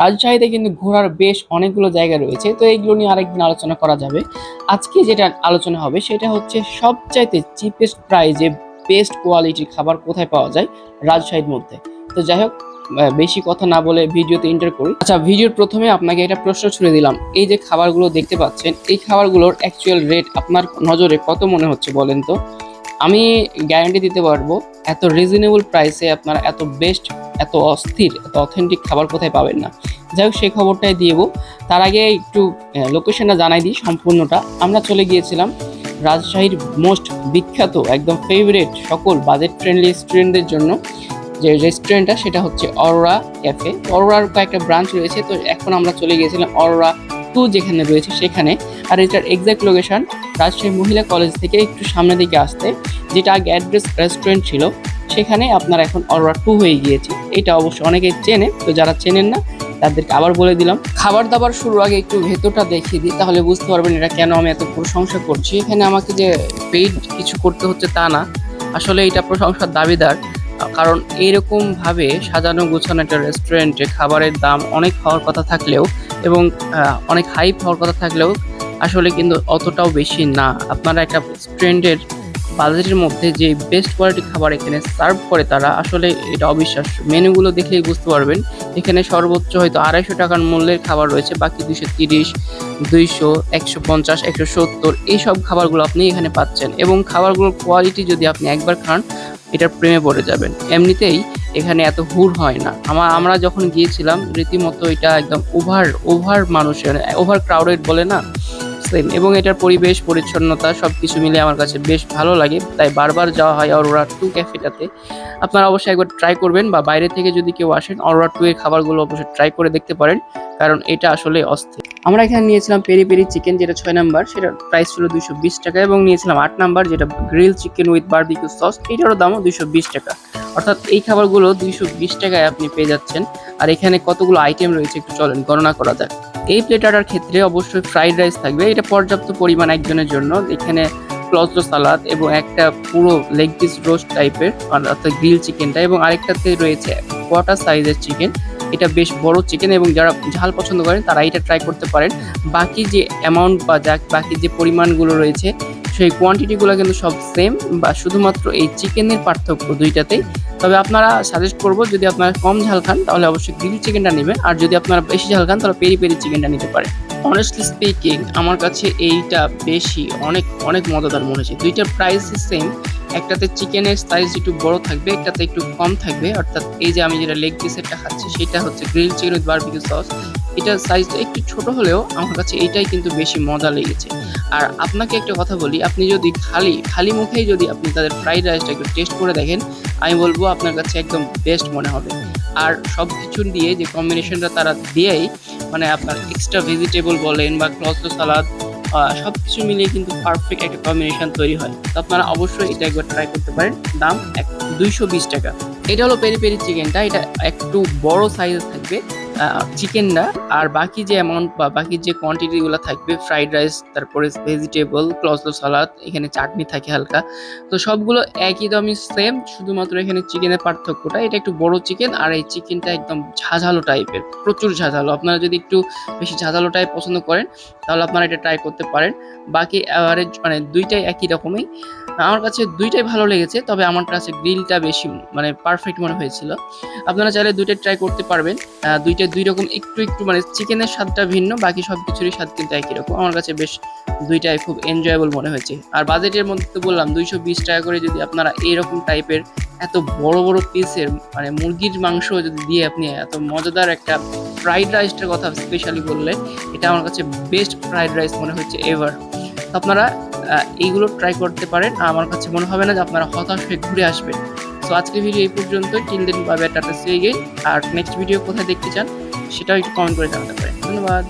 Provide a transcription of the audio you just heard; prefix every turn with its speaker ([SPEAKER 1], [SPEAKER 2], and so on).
[SPEAKER 1] রাজশাহীতে কিন্তু ঘোরার বেশ অনেকগুলো জায়গা রয়েছে। তো এইগুলো নিয়ে আরেকদিন আলোচনা করা যাবে। আজকে যেটা আলোচনা হবে সেটা হচ্ছে সবচাইতে চিপেস্ট প্রাইজে বেস্ট কোয়ালিটির খাবার কোথায় পাওয়া যায় রাজশাহীর মধ্যে। তো যাই হোক বেশি কথা না বলে ভিডিওতে এন্টার করি। আচ্ছা ভিডিওর প্রথমে আপনাকে একটা প্রশ্ন ছুড়ে দিলাম। এই যে খাবারগুলো দেখতে পাচ্ছেন, এই খাবারগুলোর অ্যাকচুয়াল রেট আপনার নজরে কত মনে হচ্ছে বলেন তো? আমি গ্যারান্টি দিতে পারব, এত রিজনেবল প্রাইসে আপনারা এত বেস্ট এত অস্থির, এত অথেন্টিক খাবার কোথায় পাবেন না। যাই হোক, সেই খবরটাই দেবো। তার আগে একটু লোকেশনটা জানাই দিই সম্পূর্ণটা। আমরা চলে গিয়েছিলাম রাজশাহীর মোস্ট বিখ্যাত, একদম ফেভারিট সকল বাজেট ফ্রেন্ডলি স্টুডেন্টদের জন্য। যে রেস্টুরেন্টটা সেটা হচ্ছে অরোরা ক্যাফে অরোরার কয়েকটা ব্রাঞ্চ রয়েছে, তো এখন আমরা চলে গিয়েছিলাম অরোরা টু যেখানে রয়েছে, সেখানে। আর এটার এক্সাক্ট লোকেশন রাজশাহী মহিলা কলেজ থেকে একটু সামনের দিকে আসতে, যেটা আগে অ্যাড্রেস রেস্টুরেন্ট ছিল, সেখানে আপনার এখন অরোরা টু হয়ে গিয়েছে। এটা অবশ্য অনেকে চেনে, তো যারা চেনেন না, তাদেরকে আবার বলে দিলাম। খাবার দাবার শুরুর আগে একটু ভেতরটা দেখিয়ে দিই, তাহলে বুঝতে পারবেন এটা কেন আমি এত প্রশংসা করছি। এখানে আমাকে যে পেইড কিছু করতে হচ্ছে তা না, আসলে এটা প্রশংসার দাবিদার। কারণ এইরকম ভাবে সাজানো গোছানো একটা রেস্টুরেন্টে খাবারের দাম অনেক হওয়ার কথা থাকলেও এবং অনেক হাইপ হওয়ার কথা থাকলেও আসলে কিন্তু অতটাও বেশি না। আপনারা একটা রেস্টুরেন্টের বাজেটের মধ্যে যে বেস্ট কোয়ালিটি খাবার এখানে সার্ভ করে তারা, আসলে এটা অবিশ্বাস্য। মেনুগুলো দেখলেই বুঝতে পারবেন, এখানে সর্বোচ্চ হয়তো আড়াইশো টাকার মূল্যের খাবার রয়েছে, বাকি দুইশো তিরিশ, দুইশো, একশো পঞ্চাশ, একশো সত্তর, এইসব খাবারগুলো আপনি এখানে পাচ্ছেন। এবং খাবারগুলোর কোয়ালিটি যদি আপনি একবার খান, এটার প্রেমে পড়ে যাবেন। এমনিতেই এখানে এত হুর হয় না। আমার আমরা যখন গিয়েছিলাম, রীতিমতো এটা একদম ওভার ওভার মানুষের ওভার ক্রাউডেড বলে না? সেম এবং এটার পরিবেশ, পরিচ্ছন্নতা সব কিছু মিলে আমার কাছে বেশ ভালো লাগে। তাই বারবার যাওয়া হয় অরোরা টু ক্যাফেটাতে আপনারা অবশ্যই একবার ট্রাই করবেন বা বাইরে থেকে যদি কেউ আসেন অরোরা টু এর খাবারগুলো অবশ্যই ট্রাই করে দেখতে পারেন, কারণ এটা আসলে অস্থির। আমরা এখানে নিয়েছিলাম পেরি পেরি চিকেন যেটা ছয় নাম্বার, সেটার প্রাইস ছিল দুইশো বিশ টাকা এবং নিয়েছিলাম আট নাম্বার যেটা grill chicken with barbecue sauce এটারও দামও দুইশো বিশ টাকা। অর্থাৎ এই খাবারগুলো দুইশো বিশ টাকায় আপনি পেয়ে যাচ্ছেন। আর এখানে কতগুলো আইটেম রয়েছে একটু চলেন, গণনা করা যাক। এই প্লেটারটার ক্ষেত্রে অবশ্যই ফ্রাইড রাইস থাকবে। এটা পর্যাপ্ত পরিমাণ একজনের জন্য। এখানে ক্লজো সালাদ এবং একটা পুরো লেগ পিস রোস্ট টাইপের অর্থাৎ গ্রিল চিকেনটা এবং আরেকটাতে রয়েছে কটা সাইজের চিকেন এটা বেশ বড় চিকেন এবং যারা ঝাল পছন্দ করেন তারা এটা ট্রাই করতে পারেন। বাকি যে অ্যামাউন্ট বা যা বাকি যে পরিমাণগুলো রয়েছে সেই কোয়ান্টিটিগুলো কিন্তু সব সেম বা শুধুমাত্র এই চিকেনের পার্থক্য দুইটাতেই। তবে আপনারা সাজেস্ট করব, যদি আপনারা কম ঝাল খান, তাহলে অবশ্যই গ্রিল চিকেনটা নেবেন। আর যদি আপনারা বেশি ঝাল খান, তাহলে পেরি পেরি চিকেনটা নিতে পারেন। অনেস্টলি স্পিকিং আমার কাছে এইটা বেশি, অনেক অনেক মজাদার মনে হয়েছে দুইটার প্রাইস সেম একটাতে চিকেনের সাইজ একটু বড় থাকবে, একটাতে একটু কম থাকবে। অর্থাৎ এই যে আমি যেটা লেগ পিসেরটা খাচ্ছি, সেটা হচ্ছে grill chicken with barbecue sauce এটার সাইজটা একটু ছোট হলেও আমার কাছে এইটাই কিন্তু বেশি মজা লেগেছে। আর আপনাকে একটা কথা বলি, আপনি যদি খালি খালি মুখেই যদি আপনি তাদের ফ্রাইড রাইসটা একটু টেস্ট করে দেখেন, আমি বলব আপনার কাছে একদম বেস্ট মনে হবে। আর সব কিছু দিয়ে যে কম্বিনেশনটা তারা দিয়েই মানে আপনার এক্সট্রা ভেজিটেবল বলেন বা ক্লসো সালাদ সব কিছু মিলিয়ে কিন্তু পারফেক্ট একটা কম্বিনেশন তৈরি হয়। তো আপনারা অবশ্যই এটা একবার ট্রাই করতে পারেন। দাম এক দুইশো বিশ টাকা। এটা হলো পেরি পেরি চিকেনটা এটা একটু বড় সাইজ থাকবে। চিকেনটা আর বাকি যে অ্যামাউন্ট বা বাকি যে কোয়ান্টিটিগুলো থাকবে ফ্রাইড রাইস তারপরে ভেজিটেবল ক্লসলো সালাদ এখানে চাটনি থাকে হালকা। তো সবগুলো একই দামই সেম শুধুমাত্র এখানে চিকেনের পার্থক্যটা এটা একটু বড় চিকেন আর এই চিকেনটা একদম ঝাঝালো টাইপের প্রচুর ঝাঝালো। আপনারা যদি একটু বেশি ঝাঝালো টাইপ পছন্দ করেন তাহলে আপনারা এটা ট্রাই করতে পারেন। বাকি অ্যাভারেজ মানে দুইটাই একই রকমই। আমার কাছে দুইটাই ভালো লেগেছে তবে আমার কাছে গ্রিলটা বেশি মানে পারফেক্ট মনে হয়েছিল। আপনারা চাইলে দুইটাই ট্রাই করতে পারবেন। আহ, দুইটা দুই রকম একটু একটু মানে চিকেনের স্বাদটা ভিন্ন, বাকি সব কিছুরই স্বাদ কিন্তু একই রকম। আমার কাছে বেশ দুইটাই খুব এনজয়েবল মনে হয়েছে। আর বাজেটের মধ্যে তো বললাম, দুইশো বিশ টাকা করে যদি আপনারা এইরকম টাইপের এত বড় বড় পিসের মানে মুরগির মাংস যদি দিয়ে আপনি এত মজাদার একটা ফ্রাইড রাইসটার কথা স্পেশালি বললে, এটা আমার কাছে বেস্ট ফ্রাইড রাইস মনে হচ্ছে এভার আপনারা এইগুলো ট্রাই করতে পারেন। আর আমার কাছে মনে হবে না যে আপনারা হতাশ হয়ে ঘুরে আসবেন। সো আজকের ভিডিও এই পর্যন্ত টিল দিন পাবে টাটা সেই গেই আর নেক্সট ভিডিও কোথায় দেখতে চান, সেটাও একটু কমেন্ট করে জানাতে পারেন। ধন্যবাদ।